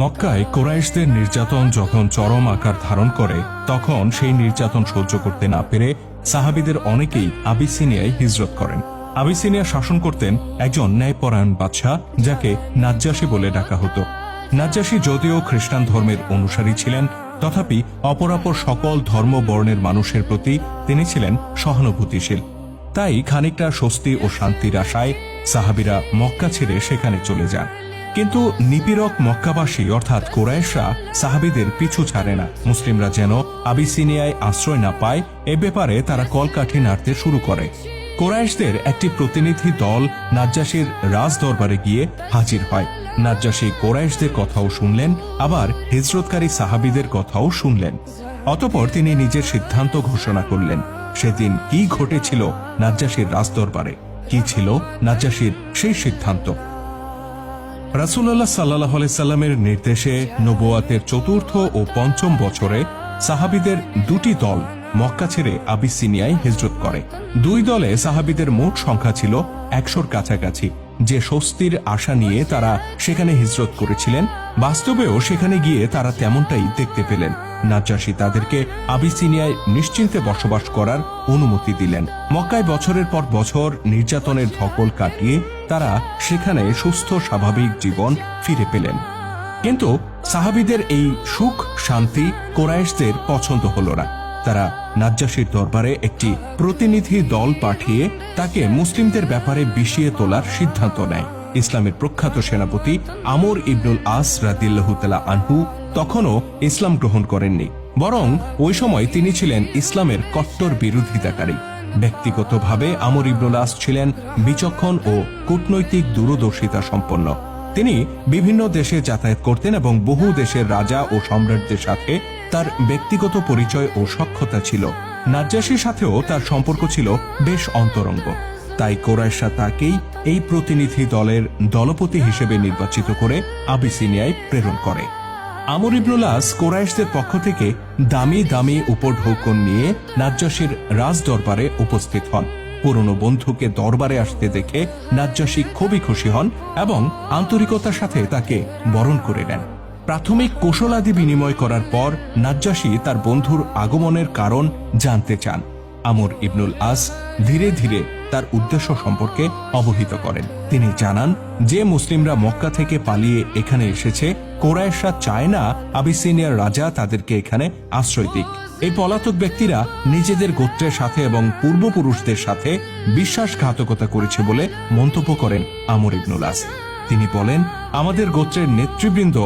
মক্কায় কোরাইশদের নির্যাতন যখন চরম আকার ধারণ করে, তখন সেই নির্যাতন সহ্য করতে না পেরে সাহাবিদের অনেকেই আবিসিনিয়ায় হিজরত করেন। আবিসিনিয়া শাসন করতেন একজন ন্যায়পরায়ণ বাদশাহ যাকে নাজ্জাসী বলে ডাকা হতো। নাজ্জাসী যদিও খ্রিস্টান ধর্মের অনুসারী ছিলেন, তথাপি অপরাপর সকল ধর্ম বর্ণের মানুষের প্রতি তিনি ছিলেন সহানুভূতিশীল। তাই খানিকটা স্বস্তি ও শান্তির আশায় সাহাবিরা মক্কা ছেড়ে সেখানে চলে যান। কিন্তু নিপীড়ক মক্কাবাসী, অর্থাৎ কোরাইশরা, সাহাবিদের পিছু ছাড়ে না। মুসলিমরা যেন আবিসিনিয়ায় আশ্রয় না পায়, এ ব্যাপারে তারা কলকাঠি নাড়তে শুরু করে। কোরাইশদের একটি প্রতিনিধি দল নাজ্জাসীর রাজ দরবারে গিয়ে হাজির হয়। নাজ্জাসী কোরাইশদের কথাও শুনলেন, আবার হিজরতকারী সাহাবিদের কথাও শুনলেন। অতপর তিনি নিজের সিদ্ধান্ত ঘোষণা করলেন, সেদিন কি ঘটেছিল নাজ্জাসীর রাজদরবারে? কি ছিল নাজ্জাসীর সেই সিদ্ধান্ত? রাসুল্লাহ সাল্লাহ সাল্লামের নির্দেশে নবোয়াতের চতুর্থ ও পঞ্চম বছরে সাহাবিদের দুটি দল মক্কা ছেড়ে আবিসিনিয়ায় হিজরত করে। দুই দলে সাহাবিদের মোট সংখ্যা ছিল একশোর কাছাকাছি। যে স্বস্তির আশা নিয়ে তারা সেখানে হিজরত করেছিলেন, বাস্তবেও সেখানে গিয়ে তারা তেমনটাই দেখতে পেলেন। নাজ্জাসী তাদেরকে আবিসিনিয়ায় নিশ্চিন্তে বসবাস করার অনুমতি দিলেন। মক্কায় বছরের পর বছর নির্যাতনের ধকল কাটিয়ে তারা সেখানে সুস্থ, স্বাভাবিক জীবন ফিরে পেলেন। কিন্তু সাহাবিদের এই সুখ, শান্তি কোরাইশদের পছন্দ হল না। তারা নাজ্জাসীর দরবারে একটি প্রতিনিধি দল পাঠিয়ে তাকে মুসলিমদের ব্যাপারে বিষিয়ে তোলার সিদ্ধান্ত নেয়। ইসলামের প্রখ্যাত সেনাপতি আমর ইবনুল আস রাদিল্লাহুতালা আনহু তখনও ইসলাম গ্রহণ করেননি, বরং ওই সময় তিনি ছিলেন ইসলামের কট্টর বিরোধিতাকারী। ব্যক্তিগতভাবে আমর ইবনুল আস ছিলেন বিচক্ষণ ও কূটনৈতিক দূরদর্শিতা সম্পন্ন। তিনি বিভিন্ন দেশে যাতায়াত করতেন এবং বহু দেশের রাজা ও সম্রাটদের সাথে তার ব্যক্তিগত পরিচয় ও সক্ষতা ছিল। নাজ্জাসীর সাথেও তার সম্পর্ক ছিল বেশ অন্তরঙ্গ। তাই কোরাইশা তাকেই এই প্রতিনিধি দলের দলপতি হিসেবে নির্বাচিত করে আবিসিনিয়ায় প্রেরণ করে। আমর ইবনুলাস কোরাইশদের পক্ষ থেকে দামি দামি উপঢৌকন নিয়ে নাজ্জাসীর রাজ দরবারে উপস্থিত হন। পুরনো বন্ধুকে দরবারে আসতে দেখে নাজ্জাসী খুবই খুশি হন এবং আন্তরিকতার সাথে তাকে বরণ করে নেন। প্রাথমিক কৌশলাদি বিনিময় করার পর নাজ্জাসী তার বন্ধুর আগমনের কারণ জানতে চান। আমর ইবনুল আস ধীরে ধীরে তার উদ্দেশ্য সম্পর্কে অবহিত করেন। তিনি জানান, যে মুসলিমরা মক্কা থেকে পালিয়ে এখানে এসেছে, কোরাইশরা চায় না আবিসিনিয়ার রাজা তাদেরকে এখানে আশ্রয় দিক। এই পলাতক ব্যক্তিরা নিজেদের গোত্রের সাথে এবং পূর্বপুরুষদের সাথে বিশ্বাসঘাতকতা করেছে বলে মন্তব্য করেন আমর ইবনুল আস। তিনি বলেন, আমাদের গোত্রের নেতৃবৃন্দ